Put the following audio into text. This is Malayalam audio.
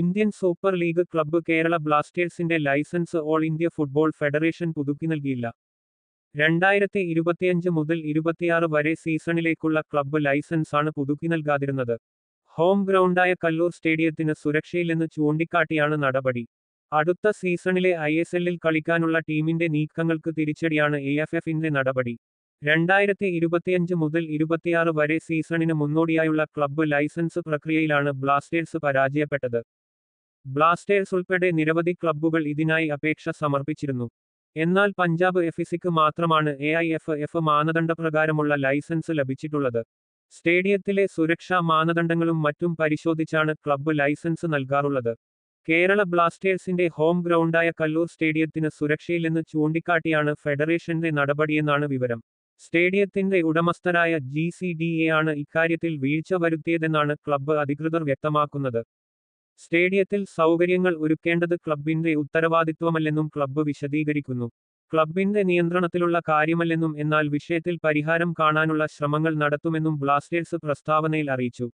Indian super league club Kerala ബ്ലാസ്റ്റേഴ്സിന്റെ licence all India football federation പുതുക്കി നൽകിയില്ല. രണ്ടായിരത്തി ഇരുപത്തിയഞ്ച് മുതൽ ഇരുപത്തിയാറ് വരെ സീസണിലേക്കുള്ള ക്ലബ്ബ് ലൈസൻസാണ് പുതുക്കി നൽകാതിരുന്നത്. ഹോം ഗ്രൗണ്ടായ കല്ലൂർ സ്റ്റേഡിയത്തിന് സുരക്ഷയില്ലെന്ന് ചൂണ്ടിക്കാട്ടിയാണ് നടപടി. അടുത്ത സീസണിലെ ഐ എസ് എല്ലിൽ കളിക്കാനുള്ള ടീമിന്റെ നീക്കങ്ങൾക്ക് തിരിച്ചടിയാണ് എ എഫ് എഫിന്റെ നടപടി. രണ്ടായിരത്തി ഇരുപത്തിയഞ്ച് മുതൽ ഇരുപത്തിയാറ് വരെ സീസണിന് മുന്നോടിയായുള്ള ക്ലബ്ബ് ലൈസൻസ് പ്രക്രിയയിലാണ് ബ്ലാസ്റ്റേഴ്സ് പരാജയപ്പെട്ടത്. ബ്ലാസ്റ്റേഴ്സ് ഉൾപ്പെടെ നിരവധി ക്ലബ്ബുകൾ ഇതിനായി അപേക്ഷ സമർപ്പിച്ചിരുന്നു. എന്നാൽ പഞ്ചാബ് എഫിസിക്ക് മാത്രമാണ് എ ഐ എഫ് എഫ് മാനദണ്ഡപ്രകാരമുള്ള ലൈസൻസ് ലഭിച്ചിട്ടുള്ളത്. സ്റ്റേഡിയത്തിലെ സുരക്ഷാ മാനദണ്ഡങ്ങളും മറ്റും പരിശോധിച്ചാണ് ക്ലബ്ബ് ലൈസൻസ് നൽകാറുള്ളത്. കേരള ബ്ലാസ്റ്റേഴ്സിന്റെ ഹോം ഗ്രൗണ്ടായ കല്ലൂർ സ്റ്റേഡിയത്തിന് സുരക്ഷയില്ലെന്ന് ചൂണ്ടിക്കാട്ടിയാണ് ഫെഡറേഷന്റെ നടപടിയെന്നാണ് വിവരം. സ്റ്റേഡിയത്തിന്റെ ഉടമസ്ഥരായ ജി സി ഡി എ ആണ് ഇക്കാര്യത്തിൽ വീഴ്ച വരുത്തിയതെന്നാണ് ക്ലബ്ബ് അധികൃതർ വ്യക്തമാക്കുന്നത്. സ്റ്റേഡിയത്തിൽ സൗകര്യങ്ങൾ ഒരുക്കേണ്ടത് ക്ലബിന്റെ ഉത്തരവാദിത്വമല്ലെന്നും ക്ലബ്ബ് വിശദീകരിക്കുന്നു. ക്ലബിന്റെ നിയന്ത്രണത്തിലുള്ള കാര്യമല്ലെന്നും എന്നാൽ വിഷയത്തിൽ പരിഹാരം കാണാനുള്ള ശ്രമങ്ങൾ നടത്തുമെന്നും ബ്ലാസ്റ്റേഴ്സ് പ്രസ്താവനയിൽ അറിയിച്ചു.